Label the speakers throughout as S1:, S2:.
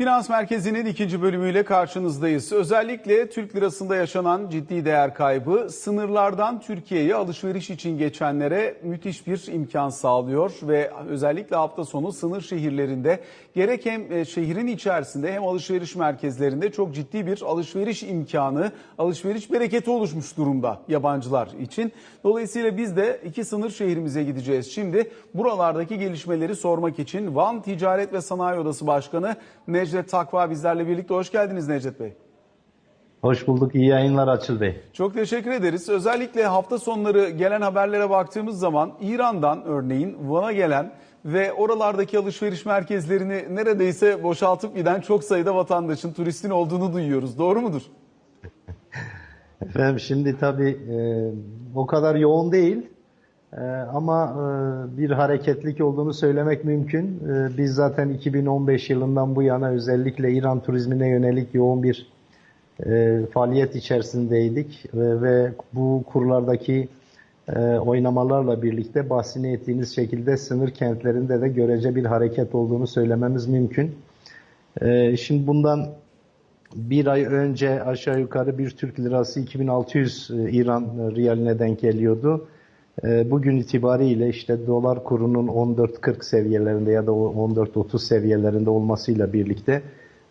S1: Referans Merkezi'nin ikinci bölümüyle karşınızdayız. Özellikle Türk lirasında yaşanan ciddi değer kaybı sınırlardan Türkiye'ye alışveriş için geçenlere müthiş bir imkan sağlıyor ve özellikle hafta sonu sınır şehirlerinde gerek hem e, şehrin içerisinde hem alışveriş merkezlerinde çok ciddi bir alışveriş imkanı, alışveriş bereketi oluşmuş durumda yabancılar için. Dolayısıyla biz de iki sınır şehrimize gideceğiz. Şimdi buralardaki gelişmeleri sormak için Van Ticaret ve Sanayi Odası Başkanı Necdet Takva bizlerle birlikte. Hoş geldiniz Necdet Bey.
S2: Hoş bulduk. İyi yayınlar Açıl Bey.
S1: Çok teşekkür ederiz. Özellikle hafta sonları gelen haberlere baktığımız zaman İran'dan örneğin Van'a gelen ve oralardaki alışveriş merkezlerini neredeyse boşaltıp giden çok sayıda vatandaşın, turistin olduğunu duyuyoruz. Doğru mudur?
S2: Efendim şimdi tabii e, o kadar yoğun değil e, ama e, bir hareketlik olduğunu söylemek mümkün. E, biz zaten 2015 yılından bu yana özellikle İran turizmine yönelik yoğun bir e, faaliyet içerisindeydik ve, ve bu kurlardaki e, oynamalarla birlikte bahsini ettiğiniz şekilde sınır kentlerinde de görece bir hareket olduğunu söylememiz mümkün. E, şimdi bundan bir ay önce aşağı yukarı bir Türk lirası 2600 e, İran riyaline denk geliyordu. E, Bugün itibariyle işte dolar kurunun 14.40 seviyelerinde ya da 14.30 seviyelerinde olmasıyla birlikte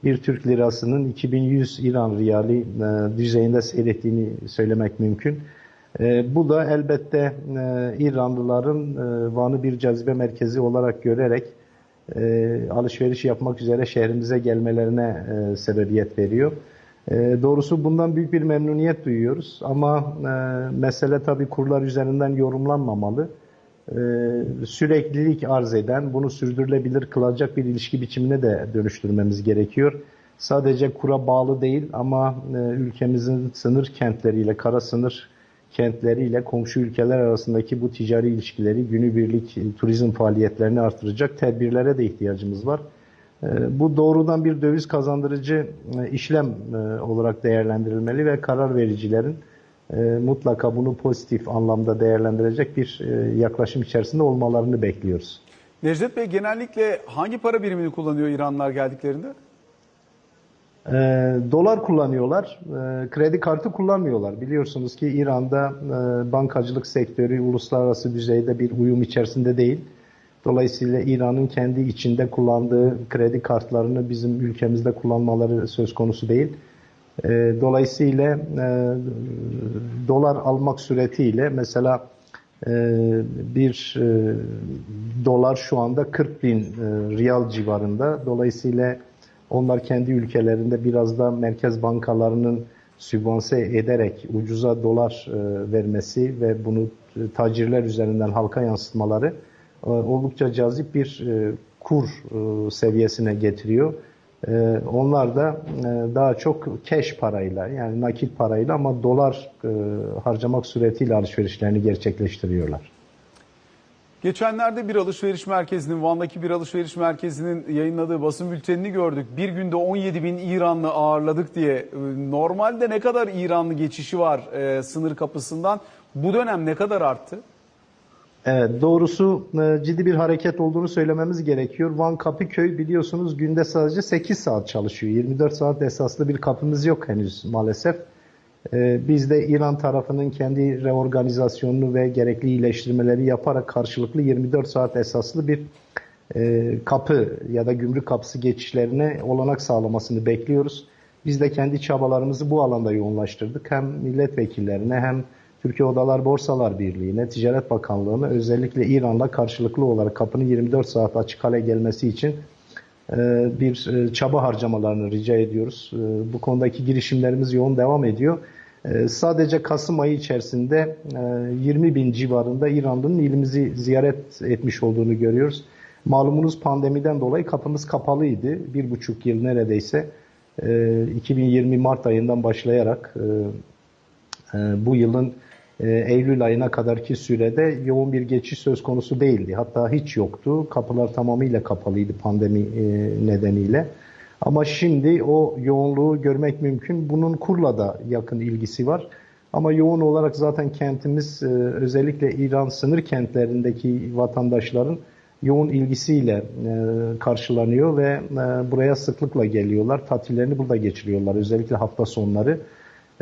S2: bir Türk lirasının 2100 İran riyali e, düzeyinde seyrettiğini söylemek mümkün. Bu da elbette İranlıların Van'ı bir cazibe merkezi olarak görerek e, alışveriş yapmak üzere şehrimize gelmelerine e, sebebiyet veriyor. E, doğrusu bundan büyük bir memnuniyet duyuyoruz ama e, mesele tabii kurlar üzerinden yorumlanmamalı. E, süreklilik arz eden, bunu sürdürülebilir kılacak bir ilişki biçimine de dönüştürmemiz gerekiyor. Sadece kura bağlı değil ama e, ülkemizin sınır kentleriyle, kara sınır kentleriyle komşu ülkeler arasındaki bu ticari ilişkileri, günübirlik turizm faaliyetlerini artıracak tedbirlere de ihtiyacımız var. Ee, bu doğrudan bir döviz kazandırıcı e, işlem e, olarak değerlendirilmeli ve karar vericilerin e, mutlaka bunu pozitif anlamda değerlendirecek bir yaklaşım içerisinde olmalarını bekliyoruz.
S1: Necdet Bey genellikle hangi para birimini kullanıyor İranlılar geldiklerinde?
S2: E, dolar kullanıyorlar, e, kredi kartı kullanmıyorlar. Biliyorsunuz ki İran'da e, bankacılık sektörü uluslararası düzeyde bir uyum içerisinde değil. Dolayısıyla İran'ın kendi içinde kullandığı kredi kartlarını bizim ülkemizde kullanmaları söz konusu değil. E, dolayısıyla e, dolar almak suretiyle mesela e, bir e, dolar şu anda 40 bin riyal civarında. Dolayısıyla onlar kendi ülkelerinde biraz da merkez bankalarının sübvanse ederek ucuza dolar vermesi ve bunu tacirler üzerinden halka yansıtmaları oldukça cazip bir kur seviyesine getiriyor. Onlar da daha çok cash parayla yani nakit parayla ama dolar harcamak suretiyle alışverişlerini gerçekleştiriyorlar.
S1: Geçenlerde bir alışveriş merkezinin, Van'daki bir alışveriş merkezinin yayınladığı basın bültenini gördük. Bir günde 17 bin İranlı ağırladık diye. Normalde ne kadar İranlı geçişi var e, sınır kapısından? Bu dönem ne kadar arttı?
S2: Evet, doğrusu e, ciddi bir hareket olduğunu söylememiz gerekiyor. Van Kapıköy biliyorsunuz günde sadece 8 saat çalışıyor. 24 saat esaslı bir kapımız yok henüz maalesef. Ee, biz de İran tarafının kendi reorganizasyonunu ve gerekli iyileştirmeleri yaparak karşılıklı 24 saat esaslı bir e, kapı ya da gümrük kapısı geçişlerine olanak sağlamasını bekliyoruz. Biz de kendi çabalarımızı bu alanda yoğunlaştırdık. Hem milletvekillerine hem Türkiye Odalar Borsalar Birliği'ne, Ticaret Bakanlığı'na özellikle İran'la karşılıklı olarak kapının 24 saat açık hale gelmesi için e, bir e, çaba harcamalarını rica ediyoruz. Bu konudaki girişimlerimiz yoğun devam ediyor. Sadece Kasım ayı içerisinde 20 e, bin civarında İranlı'nın ilimizi ziyaret etmiş olduğunu görüyoruz. Malumunuz pandemiden dolayı kapımız kapalıydı. Bir buçuk yıl neredeyse 2020 e, Mart ayından başlayarak e, bu yılın Eylül ayına kadarki sürede yoğun bir geçiş söz konusu değildi. Hatta hiç yoktu. Kapılar tamamıyla kapalıydı pandemi nedeniyle. Ama şimdi o yoğunluğu görmek mümkün. Bunun kurla da yakın ilgisi var. Ama yoğun olarak zaten kentimiz e, özellikle İran sınır kentlerindeki vatandaşların yoğun ilgisiyle e, karşılanıyor ve e, buraya sıklıkla geliyorlar. Tatillerini burada geçiriyorlar. Özellikle hafta sonları.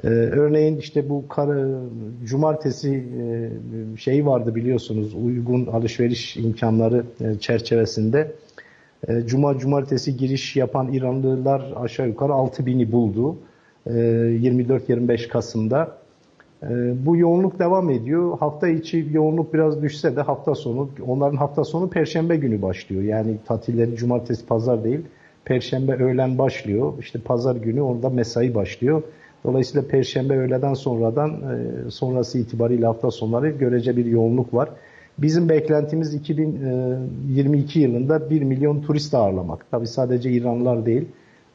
S2: Ee, örneğin işte bu kar, cumartesi e, şey vardı biliyorsunuz uygun alışveriş imkanları e, çerçevesinde. E, Cuma cumartesi giriş yapan İranlılar aşağı yukarı 6000'i buldu. E, 24-25 Kasım'da. E, Bu yoğunluk devam ediyor. Hafta içi yoğunluk biraz düşse de hafta sonu, onların hafta sonu Perşembe günü başlıyor. Yani tatilleri cumartesi, pazar değil. Perşembe öğlen başlıyor. İşte pazar günü orada mesai başlıyor. Dolayısıyla Perşembe öğleden sonradan e, sonrası itibariyle hafta sonları görece bir yoğunluk var. Bizim beklentimiz 2022 yılında 1 milyon turist ağırlamak. Tabi sadece İranlılar değil.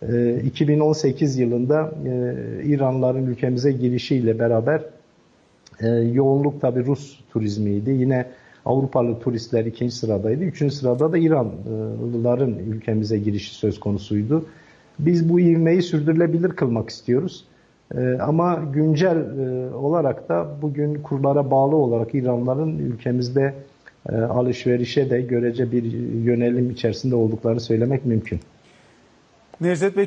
S2: E, 2018 yılında e, İranlıların ülkemize girişiyle beraber e, yoğunluk tabi Rus turizmiydi. Yine Avrupalı turistler ikinci sıradaydı. Üçüncü sırada da İranlıların ülkemize girişi söz konusuydu. Biz bu ivmeyi sürdürülebilir kılmak istiyoruz. Ee, ama güncel e, olarak da bugün kurlara bağlı olarak İranlıların ülkemizde e, alışverişe de görece bir yönelim içerisinde olduklarını söylemek mümkün.
S1: Nevzat Bey